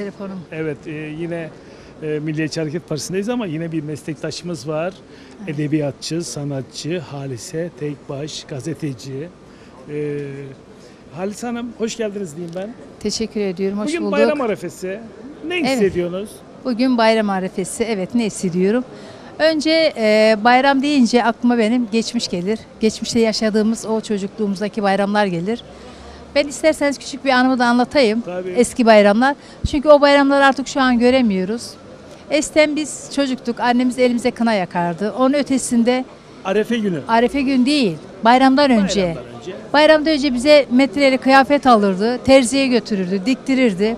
Telefonum. Evet e, yine e, Milliyetçi Hareket Partisi'ndeyiz ama yine bir meslektaşımız var. Edebiyatçı, sanatçı, Halise Tekbaş, gazeteci. E, Halise Hanım hoş geldiniz diyeyim ben. Teşekkür ediyorum. Hoş Bugün bulduk. bayram arefesi. Ne Evet. hissediyorsunuz? Bugün bayram arifesi. Evet ne hissediyorum? Önce e, bayram deyince aklıma benim geçmiş gelir. Geçmişte yaşadığımız o çocukluğumuzdaki bayramlar gelir. Ben isterseniz küçük bir anımı da anlatayım. Tabii. Eski bayramlar. Çünkü o bayramları artık şu an göremiyoruz. Eskiden biz çocuktuk. Annemiz elimize kına yakardı. Onun ötesinde Arefe günü. Arefe gün değil. Bayramdan önce. Bayramdan önce. Bayramdan önce bize metreli kıyafet alırdı, terziye götürürdü, diktirirdi.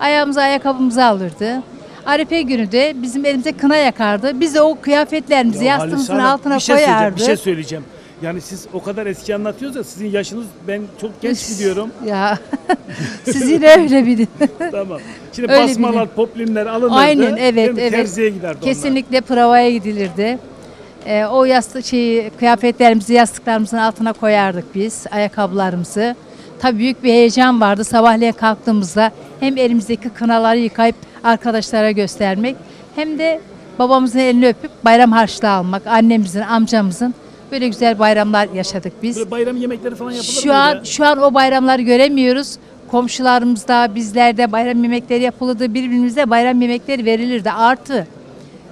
Ayağımıza ayakkabımızı alırdı. Arefe günü de bizim elimize kına yakardı. Biz de o kıyafetlerimizi Ya yastığımızın Hanım, altına bir şey söyleyeceğim. Bir şey söyleyeceğim. Yani siz o kadar eski anlatıyorsunuz da sizin yaşınız ben çok genç Üf, gidiyorum. Ya siz yine öyle bilin. tamam. Şimdi Öyle basmalar, poplinler alınırdı. Aynen evet evet. Terziye giderdi onlar. Kesinlikle provaya gidilirdi. Ee, o yastık şeyi kıyafetlerimizi yastıklarımızın altına koyardık biz, ayakkabılarımızı. Tabii büyük bir heyecan vardı. Sabahleyin kalktığımızda hem elimizdeki kınaları yıkayıp arkadaşlara göstermek hem de babamızın elini öpüp bayram harçlığı almak. Annemizin, amcamızın böyle güzel bayramlar yaşadık biz. Böyle bayram yemekleri falan yapılır Şu mıydı? an şu an o bayramları göremiyoruz. Komşularımızda, bizlerde bayram yemekleri yapılırdı. Birbirimize bayram yemekleri verilirdi. Artı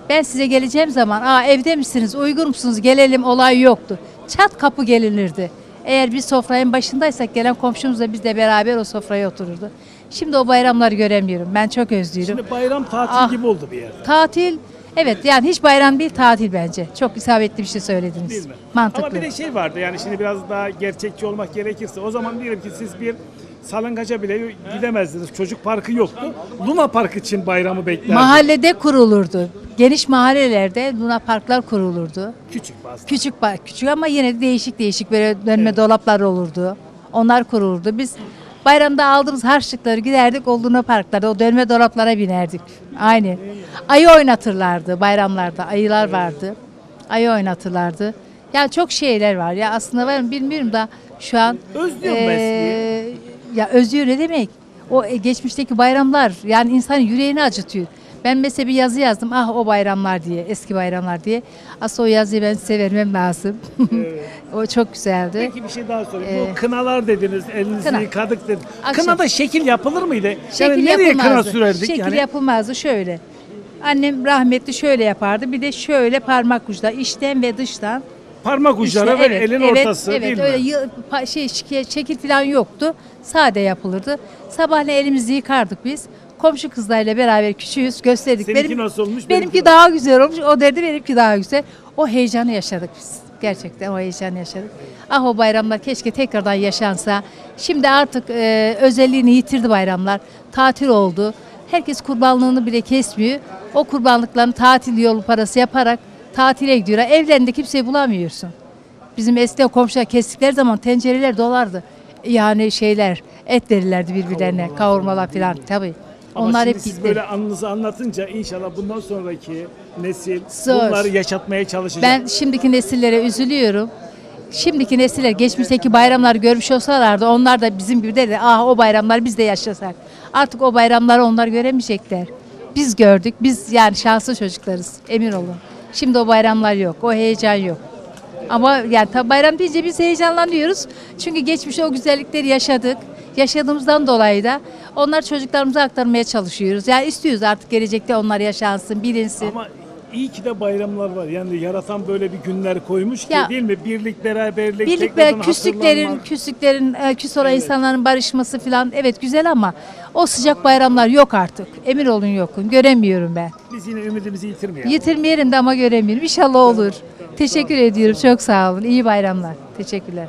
ben size geleceğim zaman, "Aa evde misiniz? Uygun musunuz? Gelelim." olay yoktu. Çat kapı gelinirdi. Eğer biz sofranın başındaysak gelen komşumuz da bizle beraber o sofraya otururdu. Şimdi o bayramları göremiyorum. Ben çok özlüyorum. Şimdi bayram tatil Ah. gibi oldu bir yerde. Tatil Evet yani hiç bayram değil tatil bence. Çok isabetli bir şey söylediniz. Değil mi? Mantıklı. Ama bir de şey vardı yani şimdi biraz daha gerçekçi olmak gerekirse o zaman diyelim ki siz bir salıngaca bile gidemezdiniz. Çocuk parkı yoktu. Luna Park için bayramı beklerdiniz. Mahallede kurulurdu. Geniş mahallelerde luna parklar kurulurdu. Küçük bazı. Küçük küçük ama yine de değişik değişik böyle dönme dolaplar olurdu. Onlar kurulurdu. Biz bayramda aldığımız harçlıkları giderdik o luna parklarda o dönme dolaplara binerdik. Aynı. Ayı oynatırlardı bayramlarda. Ayılar vardı. Ayı oynatırlardı. Yani çok şeyler var ya aslında var mı bilmiyorum da şu an Özlüyorum ben eee, ya özlüyor ne demek? O e, geçmişteki bayramlar yani insanın yüreğini acıtıyor. Ben mesela bir yazı yazdım ah o bayramlar diye eski bayramlar diye. Aslında o yazıyı ben size vermem lazım. o çok güzeldi. Peki bir şey daha sorayım. Ee, Bu kınalar dediniz, elinizi kına. yıkadık dediniz. Akşam. Kınada şekil yapılır mıydı? Şekil yani nereye kına yapılmazdı. sürerdik? Şekil yani yapılmazdı şöyle. Annem rahmetli şöyle yapardı. Bir de şöyle parmak uçta içten ve dıştan. parmak uçları İşte ve elin ortası evet, değil öyle mi? yı- pa- şey şekil falan yoktu. Sade yapılırdı. Sabahleyin elimizi yıkardık biz. Komşu kızlarla beraber küçüğüz gösterdik. Seninki nasıl olmuş, benimki Benimki daha güzel olmuş. O derdi benimki daha güzel. O heyecanı yaşadık biz. Gerçekten o heyecanı yaşadık. Ah o bayramlar keşke tekrardan yaşansa. Şimdi artık e, özelliğini yitirdi bayramlar. Tatil oldu. Herkes kurbanlığını bile kesmiyor. O kurbanlıklarını tatil yolu parası yaparak tatile gidiyorlar. Evlerinde kimseyi bulamıyorsun. Bizim eskiden komşular kestikleri zaman tencereler dolardı. Yani şeyler et verirlerdi birbirlerine kavurmalar falan tabii. Ama Onlar hep siz gitti. böyle anınızı anlatınca inşallah bundan sonraki nesil Zor. bunları yaşatmaya çalışacak. Ben şimdiki nesillere üzülüyorum. Şimdiki nesiller geçmişteki bayramları görmüş olsalardı onlar da bizim gibi derdi. Ah o bayramlar biz de yaşasak. Artık o bayramları onlar göremeyecekler. Biz gördük. Biz yani şanslı çocuklarız. Emin olun. Şimdi o bayramlar yok. O heyecan yok. Ama yani tabii bayram deyince biz heyecanlanıyoruz. Çünkü geçmişte o güzellikleri yaşadık. Yaşadığımızdan dolayı da onlar çocuklarımıza aktarmaya çalışıyoruz. Yani istiyoruz artık gelecekte onlar yaşansın, bilinsin. Ama iyi ki de bayramlar var. Yani yaratan böyle bir günler koymuş ki Ya- değil mi? Birlik, beraberlik, Birlik tekrardan ve küslüklerin, hatırlanmak. küslüklerin, e, küs olan insanların barışması falan evet güzel ama o sıcak bayramlar yok artık. Emin olun yokun. Göremiyorum ben. Biz yine ümidimizi yitirmeyelim. Yitirmeyelim de ama göremiyorum. İnşallah olur. Teşekkür ediyorum. Çok sağ olun. İyi bayramlar. Teşekkürler.